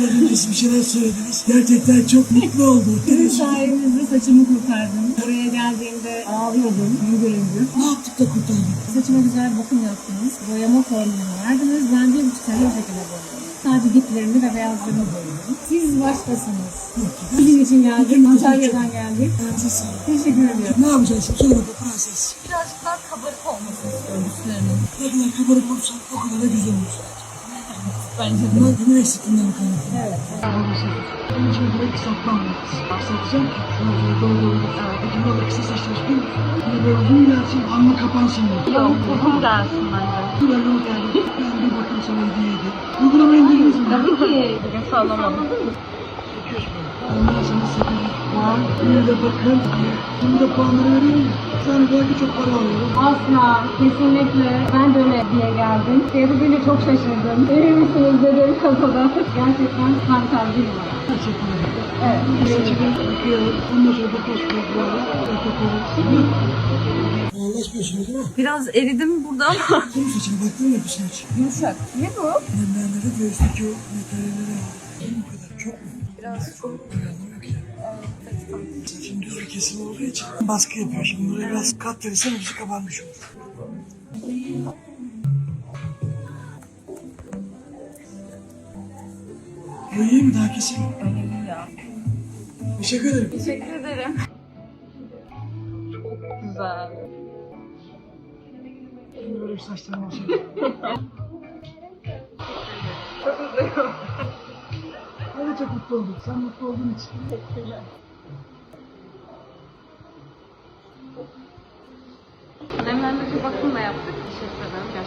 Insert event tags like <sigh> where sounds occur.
Siz bir şeyler söylediniz. Gerçekten çok mutlu oldum. <laughs> Sizin sayenizde saçımı kurtardım. Buraya geldiğimde ağlıyordum. Bunu göründüm. Ne yaptık da kurtardık? Saçıma güzel bakım yaptınız. Boyama formülünü verdiniz. Ben bir buçuk sene o şekilde boyadım. Sadece diplerini ve beyazlarını boyadım. Siz başkasınız. Sizin için geldik. Antalya'dan geldik. Prenses hanım. Teşekkür ediyorum. Ne yapacaksın? Söyle bakalım prenses. Birazcık daha kabarık olmasını istiyorum üstlerinin. Ne kadar kabarık olursan o kadar da güzel olur bence de. Bunlar demir eksikliğinden mi kaynaklı? Evet. Bunun için burayı kısaltmamız. Bahsedeceğim ki böyle doğru bütün o kısa saçlaşmayı hani böyle uzun gelsin alma kapansın. Yok uzun gelsin bence. Böyle o geldi. Ben bir bakım sana hediye edeyim. Uygulamayı indirir misin? Tabii ki. Bugün sağlam alın. Ondan sonra 800 Yine de bakın. Şimdi de puanları vereyim? Sen belki çok para alıyorsun. Asla, kesinlikle ben de öyle diye geldim. Devriyle çok şaşırdım. Verir misiniz dedim kasada. Gerçekten kanser bir numara. Teşekkür ederim. Evet. Seçimin bakıyorum. Ondan sonra bakıyoruz programlara. Anlaşmıyorsunuz değil? Biraz eridim burada ama. <laughs> Senin saçına baktın mı yapışına çık? Yumuşak. Ne bu? Nemlendirdi ve üstteki o materyalleri. Bu kadar çok mu? Biraz çok. Önemli yok. Saçın düz bir kesim olduğu için baskı yapıyor. Şimdi buraya biraz kat verirsen yüzü kabarmış olur. Bu iyi mi? Daha kesin. Önemli ya. Teşekkür ederim. Teşekkür ederim. Çok güzel. Şimdi böyle bir saçlarım olsun. Çok mutluyum. Ben de çok mutlu oldum. Sen mutlu olduğun için. Teşekkürler. Nemlenmeci bakım da yaptık. Teşekkür ederim.